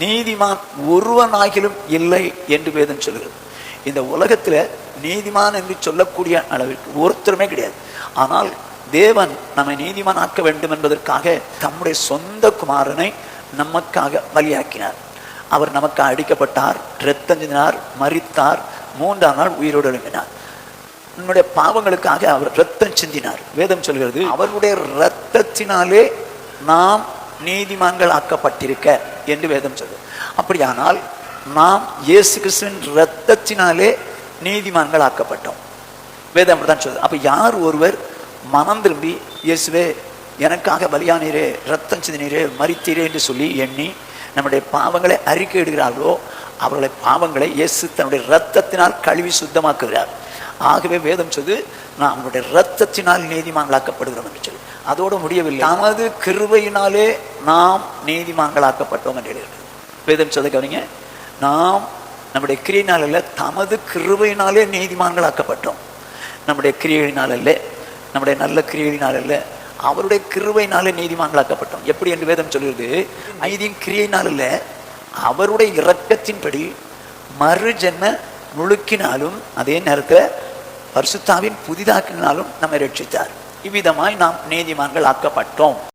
நீதிமான் ஒருவனாகிலும் இல்லை என்று வேதம் சொல்கிறது. இந்த உலகத்தில் நீதிமான் என்று சொல்லக்கூடிய அளவிற்கு ஒருத்தருமே கிடையாது. ஆனால் தேவன் நம்மை நீதிமான் ஆக்க வேண்டும் என்பதற்காக தம்முடைய சொந்த குமாரனை நமக்காக பலியாக்கினார். அவர் நமக்கு அடிக்கப்பட்டார் இரத்தஞ்சினார் மறித்தார் மூன்றாம் நாள் உயிரோடு எழுப்பினார் நம்முடைய பாவங்களுக்காக அவர் ரத்தம் சிந்தினார். வேதம் சொல்கிறது அவருடைய இரத்தத்தினாலே நாம் நீதிமான்கள் ஆக்கப்பட்டிருக்க என்று வேதம் சொல்லு அப்படியானால் நாம் இயேசு கிறிஸ்துவின் இரத்தத்தினாலே நீதிமான்கள் ஆக்கப்பட்டோம். வேதம் அப்படிதான் சொல்லுது. அப்போ யார் ஒருவர் மனம் திரும்பி இயேசுவே எனக்காக பலியானீரே ரத்தம் சிந்தினீரே மறித்தீரே என்று சொல்லி எண்ணி நம்முடைய பாவங்களை அறிக்கை இடுகிறார்களோ அவர்களை பாவங்களை இயேசு தன்னுடைய இரத்தத்தினால் கழுவி சுத்தமாக்குகிறார். ஆகவே வேதம் சொல்லு நான் அவனுடைய இரத்தத்தினால் நீதிமான்களாக்கப்படுகிறோம் என்று சொல்லி அதோடு முடியவில்லை. தமது கிருவையினாலே நாம் நீதிமான்களாக்கப்பட்டோம் என்று எழுதுகிறது. வேதம் சொல்ல கவனிங்க. நாம் நம்முடைய கிரியினால் அல்ல தமது கிருவையினாலே நீதிமான்களாக்கப்பட்டோம். நம்முடைய கிரியையினால் அல்ல நம்முடைய நல்ல கிரியையினால் அல்ல அவருடைய கிருவையினாலே நீதிமான்களாக்கப்பட்டோம். எப்படி என்று வேதம் சொல்கிறது ஐதியின் கிரியையினால் அல்ல அவருடைய இரக்கத்தின்படி மறு ஜென்ம முழுக்கினாலும் அதே நேரத்தில் பரிசுத்தாவின் புதிதாக்கினாலும் நம்மை ரட்சித்தார் இவ்விதமாய் நாம் நீதிமான்கள் ஆக்கப்பட்டோம்